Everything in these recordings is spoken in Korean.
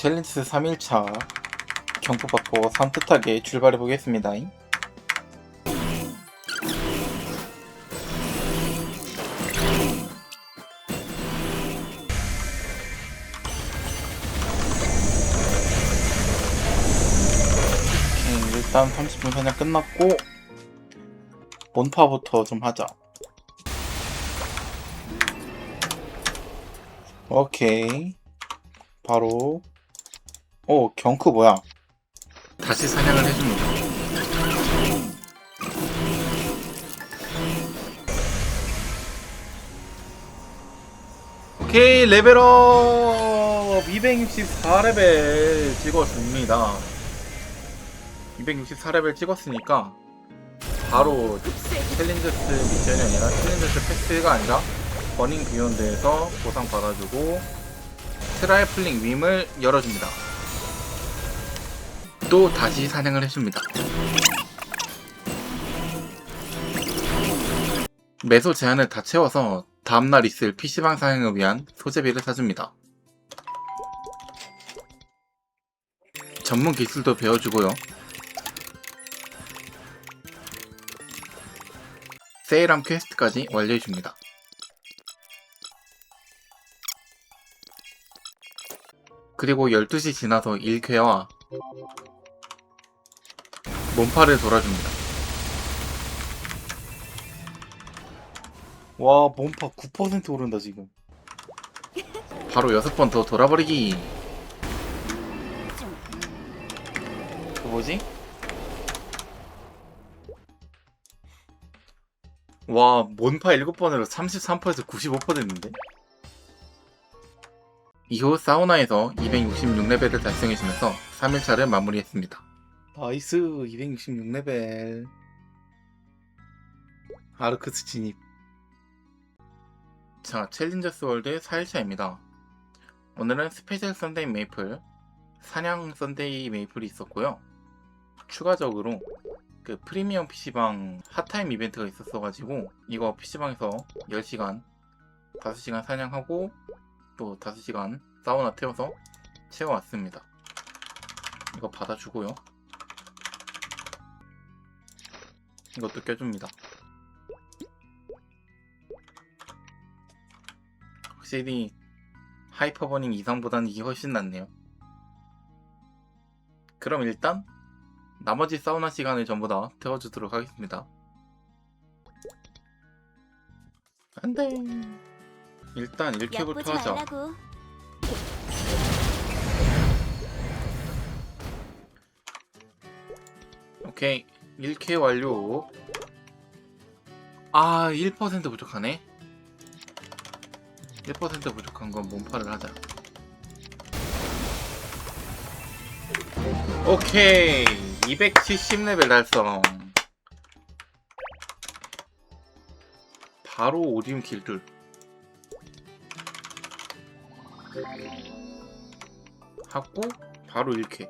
챌린지 3일차 경포 받고 산뜻하게 출발해 보겠습니다. 오케이, 일단 30분 사냥 끝났고 본파부터 좀 하자. 오케이. 바로 오 경크 뭐야? 다시 사냥을 해줍니다. 오케이 레벨업 264레벨 찍었습니다. 264레벨 찍었으니까 바로 챌린저스 미션이 아니라 챌린저스 팩트가 아니라 버닝 비욘드에서 보상 받아주고 트라이플링 밈을 열어줍니다. 또 다시 사냥을 해줍니다. 매소 제한을 다 채워서 다음날 있을 PC방 사냥을 위한 소재비를 사줍니다. 전문 기술도 배워주고요. 세일함 퀘스트까지 완료해줍니다. 그리고 12시 지나서 1쾌와 몸파를 돌아줍니다. 와, 몸파 9% 오른다, 지금. 바로 6번 더 돌아버리기. 그 뭐지? 와, 몬파 7번으로 33%에서 95% 됐는데? 이후 사우나에서 266레벨을 달성해주면서 3일차를 마무리했습니다. 나이스 266레벨 아르크스 진입 자 챌린저스 월드 4일차입니다. 오늘은 스페셜 선데이 메이플 사냥 선데이 메이플이 있었고요. 추가적으로 그 프리미엄 PC방 핫타임 이벤트가 있었어가지고 이거 PC방에서 10시간 5시간 사냥하고 또 5시간 사우나 태워서 채워왔습니다. 이거 받아주고요. 이것도 껴줍니다. 확실히 하이퍼버닝 이상보다는 이게 훨씬 낫네요. 그럼 일단 나머지 사우나 시간을 전부 다 태워주도록 하겠습니다. 안돼. 일단 1큐부터 얕보지 하자. 말라고. 오케이 1K 완료. 아 1% 부족하네. 1% 부족한 건 몸파를 하자. 오케이. 270레벨 달성. 바로 오디움 킬들. 하고 바로 1K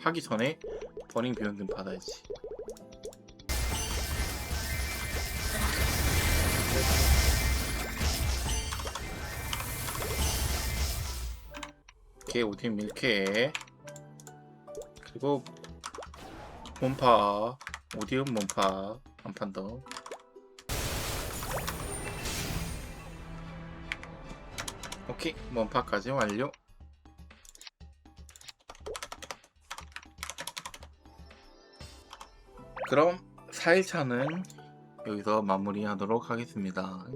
하기 전에 버닝 비욘드 받아야지. 이렇게 오딘 밀케 그리고 몸파 오디움 몸파 한판 더. 오케이 몸파까지 완료. 그럼 4일차는 여기서 마무리하도록 하겠습니다.